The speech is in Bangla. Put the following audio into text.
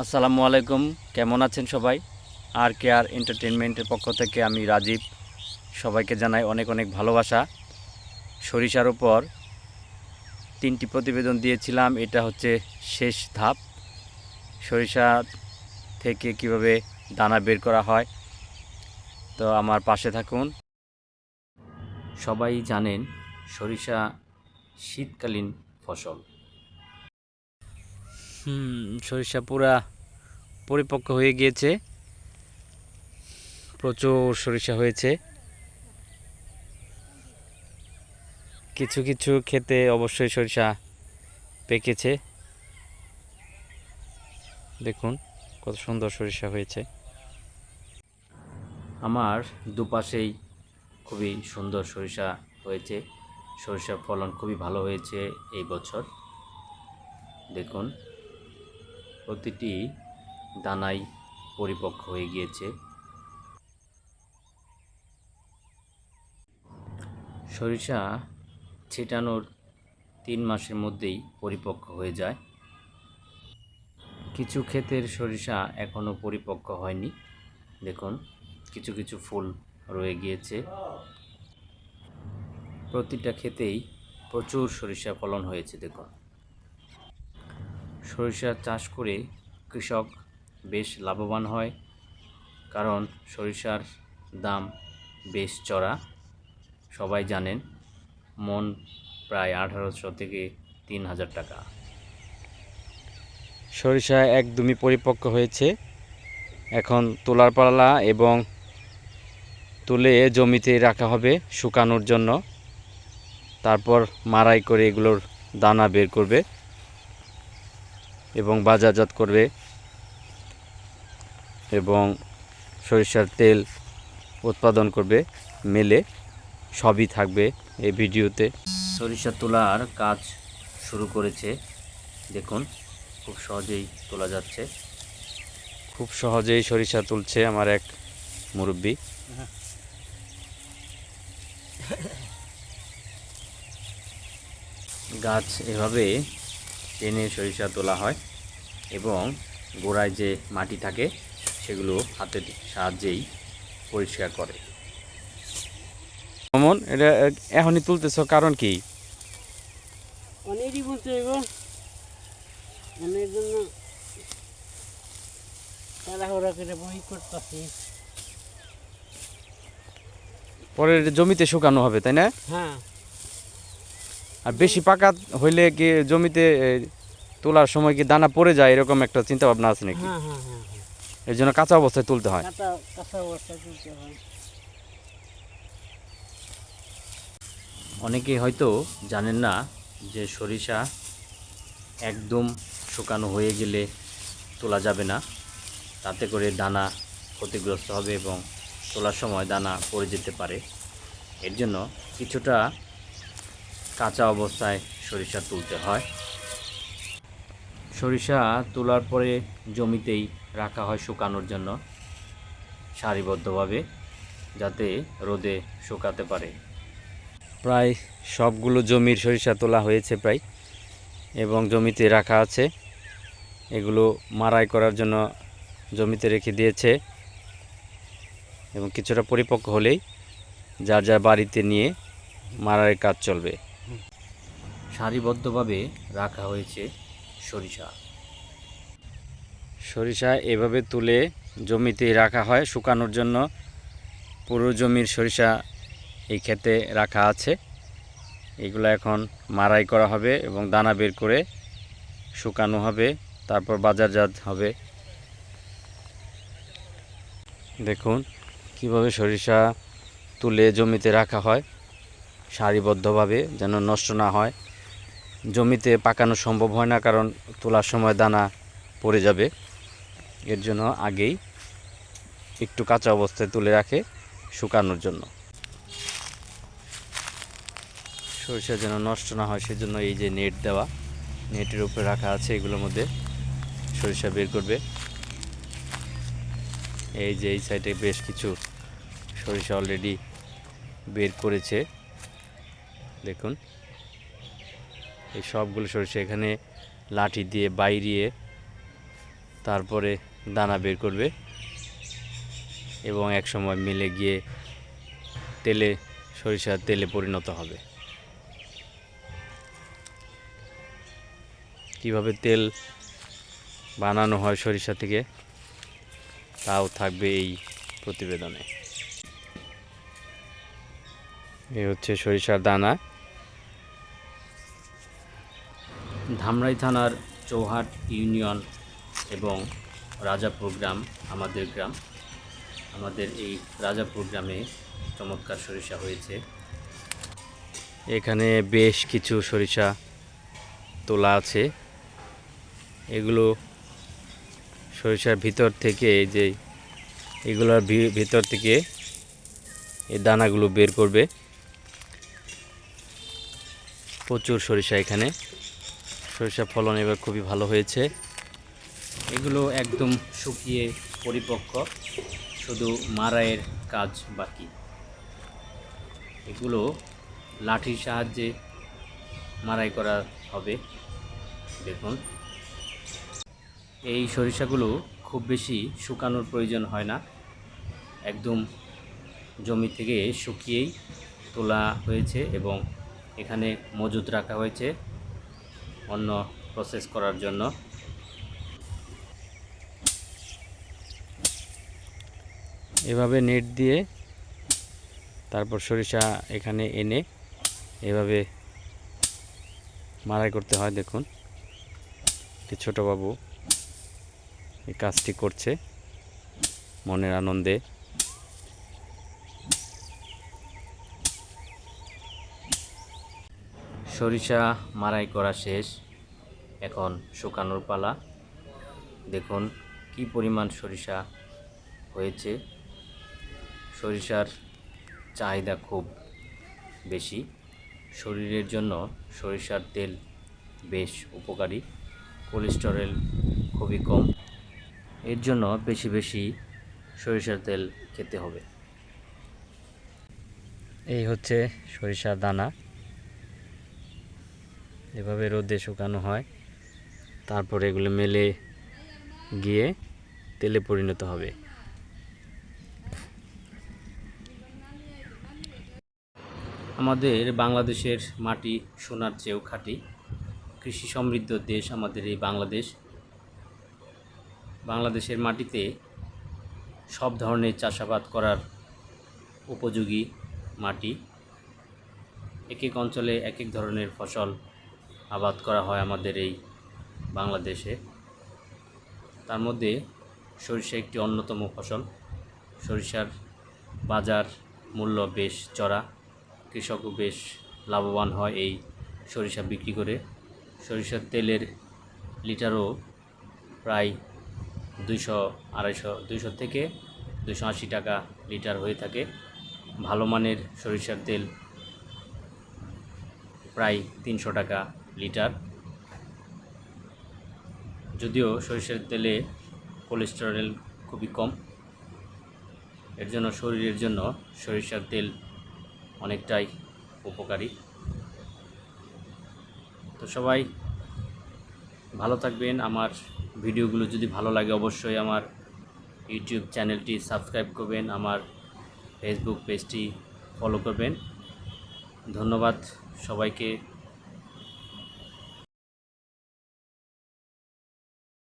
আসসালামু আলাইকুম, কেমন আছেন সবাই? আর কেয়ার এন্টারটেনমেন্টের পক্ষ থেকে আমি রাজীব। সবাইকে জানাই অনেক অনেক ভালোবাসা। সরিষার উপর তিনটি প্রতিবেদন দিয়েছিলাম, এটা হচ্ছে শেষ ধাপ। সরিষা থেকে কীভাবে দানা বের করা হয়, তো আমার পাশে থাকুন। সবাই জানেন সরিষা শীতকালীন ফসল। হুম, সরিষা পুরা পরিপক্ক হয়ে গিয়েছে। প্রচুর সরিষা হয়েছে। কিছু কিছু খেতে অবশ্যই সরিষা পেকেছে। দেখুন, কত সুন্দর সরিষা হয়েছে। আমার দুপাশেই খুবই সুন্দর সরিষা হয়েছে। সরিষার ফলন খুবই ভালো হয়েছে এই বছর। দেখুন। প্রতিটি দানাই পরিপক্ক হয়ে গিয়েছে। সরিষা ছিটানোর তিন মাসের মধ্যেই পরিপক্ক হয়ে যায়। কিছু ক্ষেতের সরিষা এখনও পরিপক্ক হয়নি। দেখুন, কিছু কিছু ফুল রয়ে গিয়েছে। প্রতিটা ক্ষেতেই প্রচুর সরিষা ফলন হয়েছে, দেখুন। সরিষা চাষ করে কৃষক বেশ লাভবান হয়, কারণ সরিষার দাম বেশ চড়া। সবাই জানেন, মন প্রায় আঠারোশো থেকে তিন হাজার টাকা। সরিষা একদমই পরিপক্ক হয়েছে। এখন তোলার পালা এবং তুলে জমিতে রাখা হবে শুকানোর জন্য। তারপর মারাই করে এগুলোর দানা বের করবে। এবং বাজারজাত করবে এবং সরিষার তেল উৎপাদন করবে মেলে সবই থাকবে এই ভিডিওতে। সরিষা তোলার কাজ শুরু করেছে। দেখুন খুব সহজেই তোলা যাচ্ছে। খুব সহজেই সরিষা তুলছে আমার এক মুরব্বী। গাছ এভাবে টেনে সরিষা তোলা হয় এবং গোড়ায় যে মাটি থাকে সেগুলো হাতের সাহায্যেই পরিষ্কার করে। অমন এটা এখনই তুলতেছ কারণ কি? অনেকই বলতে অনেক জন্য তাড়াহুড়া করে বই করতেছি। পরে জমিতে শুকানো হবে তাই না? হ্যাঁ। আর বেশি পাকা হইলে কি জমিতে তোলার সময় কি দানা পড়ে যায় এরকম একটা চিন্তা ভাবনা আছে নাকি? হ্যাঁ হ্যাঁ হ্যাঁ এর জন্য কাঁচা অবস্থায় তুলতে হয়। কাঁচা কাঁচা তুলতে হয়। অনেকে হয়তো জানেন না যে সরিষা একদম শুকানো হয়ে গেলে তোলা যাবে না। তাতে করে দানা ক্ষতিগ্রস্ত হবে এবং তোলার সময় দানা পড়ে যেতে পারে। এর জন্য কিছুটা কাঁচা অবস্থায় সরিষা তুলতে হয়। সরিষা তোলার পরে জমিতেই রাখা হয় শুকানোর জন্য সারিবদ্ধভাবে যাতে রোদে শুকাতে পারে। প্রায় সবগুলো জমির সরিষা তোলা হয়েছে প্রায় এবং জমিতে রাখা আছে। এগুলো মারাই করার জন্য জমিতে রেখে দিয়েছে এবং কিছুটা পরিপক্ক হলেই যার যার বাড়িতে নিয়ে মারার কাজ চলবে। সারিবদ্ধভাবে রাখা হয়েছে সরিষা। সরিষা এভাবে তুলে জমিতে রাখা হয়, শুকানোর জন্য পুরো জমির সরিষা এই ক্ষেতে রাখা আছে। এগুলো এখন মারাই করা হবে এবং দানা বের করে শুকানো হবে, তারপর বাজারজাত হবে। দেখুন কীভাবে সরিষা তুলে জমিতে রাখা হয়, সারিবদ্ধভাবে যেন নষ্ট না হয়। জমিতে পাকানো সম্ভব হয় না, কারণ তোলার সময় দানা পড়ে যাবে। এর জন্য আগেই একটু কাঁচা অবস্থায় তুলে রাখে শুকানোর জন্য। সরিষা যেন নষ্ট না হয়, সেজন্য এই যে নেট দেওয়া, নেটের উপরে রাখা আছে, এগুলোর মধ্যে সরিষা বের করবে। এই যে এই সাইডে বেশ কিছু সরিষা অলরেডি বের করেছে। দেখুন। এই সবগুলো সরিষা এখানে লাঠি দিয়ে বাইরিয়ে তারপরে দানা বের করবে এবং এক সময় মিলে গিয়ে তেলে সরিষার তেলে পরিণত হবে। কীভাবে তেল বানানো হয় সরিষা থেকে, তাও থাকবে এই প্রতিবেদনে। এই হচ্ছে সরিষার দানা। ধামরাই থানার চৌহাট ইউনিয়ন এবং রাজাপুর গ্রাম আমাদের গ্রাম। আমাদের এই রাজাপুর গ্রামে চমৎকার সরিষা হয়েছে। এখানে বেশ কিছু সরিষা তোলা আছে। এগুলো সরিষার ভিতর থেকে এই যে, এগুলোর ভিতর থেকে এই দানাগুলো বের করবে। প্রচুর সরিষা এখানে। সরিষা ফলন এবার খুবই ভালো হয়েছে। এগুলো একদম শুকিয়ে পরিপক্ক, শুধু মারাইয়ের কাজ বাকি। এগুলো লাঠির সাহায্যে মারাই করা হবে, দেখুন। এই সরিষাগুলো খুব বেশি শুকানোর প্রয়োজন হয় না। একদম জমি থেকে শুকিয়েই তোলা হয়েছে এবং এখানে মজুত রাখা হয়েছে। অন্য প্রসেস করার জন্য। এভাবে নেট দিয়ে তারপর সরিষা এখানে এনে এভাবে মারাই করতে হয়, দেখুন। একটি ছোট এই কাজটি করছে মনের আনন্দে। সরিষা মারাই করা শেষ। এখন শুকানোর পালা। দেখুন কি পরিমাণ সরিষা হয়েছে। সরিষার চাহিদা খুব বেশি। শরীরের জন্য সরিষার তেল বেশ উপকারী। কোলেস্টেরল খুবই কম। এর জন্য বেশি বেশি সরিষার তেল খেতে হবে। এই হচ্ছে সরিষার দানা। এভাবে রোদে শুকানো হয়। তারপর এগুলো মেলে গিয়ে তেলে পরিণত হবে। আমাদের বাংলাদেশের মাটি, সোনার চেয়েও খাঁটি। কৃষি সমৃদ্ধ দেশ আমাদের এই বাংলাদেশ। বাংলাদেশের মাটিতে সব ধরনের চাষাবাদ করার উপযোগী মাটি। এক এক অঞ্চলে এক এক ধরনের ফসল আবাদ করা হয় আমাদের এই বাংলাদেশে। তার মধ্যে সরিষা একটি অন্যতম ফসল। সরিষার বাজার মূল্য বেশ চড়া। কৃষকও বেশ লাভবান হয় এই সরিষা বিক্রি করে। সরিষার তেলের লিটারও প্রায় দুইশো, আড়াইশো, দুইশো থেকে দুশো আশি টাকা লিটার হয়ে থাকে। ভালো মানের সরিষার তেল প্রায় তিনশো টাকা লিটার। যদিও সরিষার তেলে কোলেস্টেরল খুবই কম। এর জন্য শরীরের জন্য সরিষার তেল অনেকটাই উপকারী। তো সবাই ভালো থাকবেন। আমার ভিডিওগুলো যদি ভালো লাগে অবশ্যই আমার ইউটিউব চ্যানেলটি সাবস্ক্রাইব করবেন, আমার ফেসবুক পেজটি ফলো করবেন। ধন্যবাদ সবাইকে।